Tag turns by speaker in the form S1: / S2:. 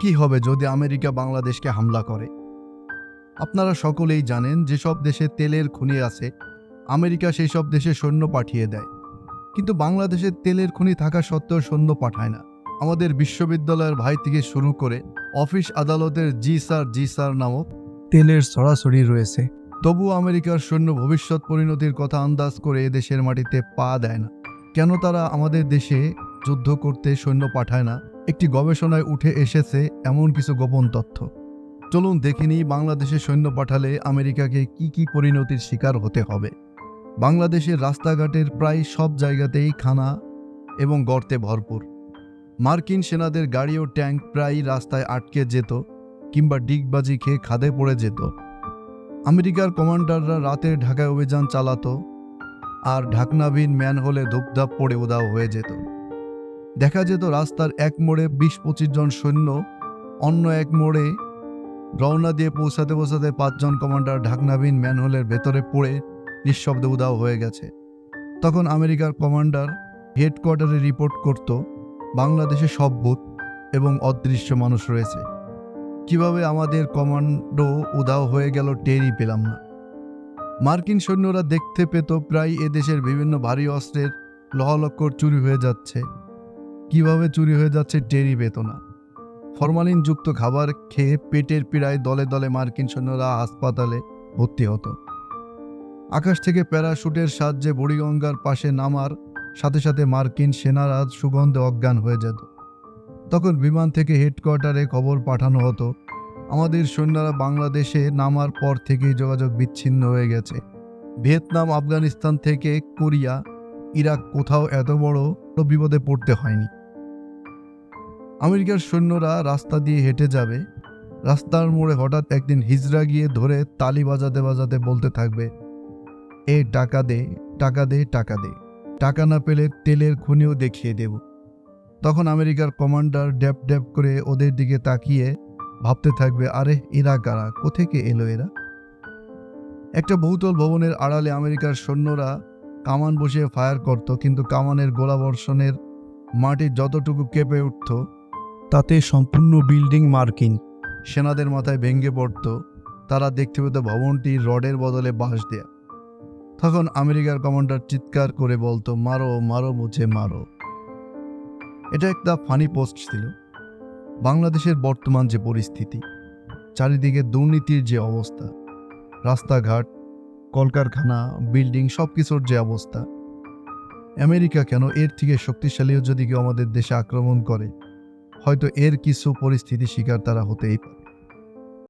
S1: কি হবে যদি আমেরিকা বাংলাদেশকে হামলা করে? আপনারা সকলেই জানেন যেসব দেশে তেলের খনি আছে, আমেরিকা সেই সব দেশে সৈন্য পাঠিয়ে দেয়। কিন্তু বাংলাদেশে তেলের খনি থাকা সত্ত্বেও সৈন্য পাঠায় না। আমাদের বিশ্ববিদ্যালয়ের ভাই থেকে শুরু করে অফিস আদালতের জি স্যার জি স্যার নামক তেলের সরাসরি রয়েছে। তবু আমেরিকার সৈন্য ভবিষ্যৎ পরিণতির কথা আন্দাজ করে এদেশের মাটিতে পা দেয় না। কেন তারা আমাদের দেশে যুদ্ধ করতে সৈন্য পাঠায় না? একটি গবেষণায় উঠে এসেছে এমন কিছু গোপন তথ্য। চলুন দেখিনি বাংলাদেশে সৈন্য পাঠালে আমেরিকাকে কি কি পরিণতির শিকার হতে হবে। বাংলাদেশের রাস্তাঘাটের প্রায় সব জায়গাতেই খানা এবং গর্তে ভরপুর। মার্কিন সেনাদের গাড়ি ও ট্যাঙ্ক প্রায় রাস্তায় আটকে যেত কিংবা ডিগবাজি খেয়ে খাদে পড়ে যেত। আমেরিকার কমান্ডাররা রাতে ঢাকায় অভিযান চালাতো আর ঢাকনাবিন ম্যান হলে ধূপধাপ পড়ে উদাও হয়ে যেত। দেখা যেত রাস্তার এক মোড়ে বিশ পঁচিশ জন সৈন্য, অন্য এক মোড়ে রওনা দিয়ে পৌঁছাতে পৌঁছাতে পাঁচজন কমান্ডার ঢাকনাবিন ম্যানহোলের ভেতরে পড়ে নিঃশব্দে উদাও হয়ে গেছে। তখন আমেরিকার কমান্ডার হেডকোয়ার্টারে রিপোর্ট করত, বাংলাদেশে সব ভূত এবং অদৃশ্য মানুষ রয়েছে। কীভাবে আমাদের কমান্ডো উদাও হয়ে গেল টেরই পেলাম না। মার্কিন সৈন্যরা দেখতে পেত প্রায় এদেশের বিভিন্ন ভারী অস্ত্রের লহলক্কর চুরি হয়ে যাচ্ছে। কীভাবে চুরি হয়ে যাচ্ছে টেরি পেত না ফরমালিনযুক্ত খাবার খেয়ে পেটের পীড়ায় দলে দলে মার্কিন সৈন্যরা হাসপাতালে ভর্তি হতো। আকাশ থেকে প্যারাশুটের সাহায্যে বুড়িগঙ্গার পাশে নামার সাথে সাথে মার্কিন সেনারা সুগন্ধে অজ্ঞান হয়ে যেত। তখন বিমান থেকে হেডকোয়ার্টারে খবর পাঠানো হতো, আমাদের সৈন্যরা বাংলাদেশে নামার পর থেকেই যোগাযোগ বিচ্ছিন্ন হয়ে গেছে। ভিয়েতনাম, আফগানিস্তান থেকে কোরিয়া, ইরাক কোথাও এত বড় বিপদে পড়তে হয়নি। আমেরিকার সৈন্যরা রাস্তা দিয়ে হেঁটে যাবে। রাস্তার মোড়ে হঠাৎ একদিন হিজড়া গিয়ে ধরে তালি বাজাতে বাজাতে বলতে থাকবে, এ টাকা দে টাকা দে টাকা দে। টাকা না পেলে তেলের খনিও দেখিয়ে দেব। তখন আমেরিকার কমান্ডার ড্যাপ ড্যাপ করে ওদের দিকে তাকিয়ে ভাবতে থাকবে, আরে, এরা কারা? কোথেকে এলো এরা? একটা বহুতল ভবনের আড়ালে আমেরিকার সৈন্যরা কামান বসিয়ে ফায়ার করত, কিন্তু কামানের গোলাবর্ষণের মাটি যতটুকু কেঁপে উঠত তাতে সম্পূর্ণ বিল্ডিং মার্কিন। সেনাদের মাথায় ভেঙে পড়ত, তারা দেখতে পেত ভবনটি রডের বদলে বাঁশ দেয়া। তখন আমেরিকার কমান্ডার চিৎকার করে বলতো, মারো মারো, মুছে, মারো। এটা একটা ফানি পোস্ট ছিল। বাংলাদেশের বর্তমান যে পরিস্থিতি, চারিদিকে দুর্নীতির যে অবস্থা, রাস্তাঘাট, কলকারখানা, বিল্ডিং সব কিছুর যে অবস্থা। আমেরিকা কেন এর থেকে শক্তিশালীও যদি কেউ আমাদের দেশে আক্রমণ করে? হয়তো এর কিছু পরিস্থিতি শিকার তারা হতেই পারে।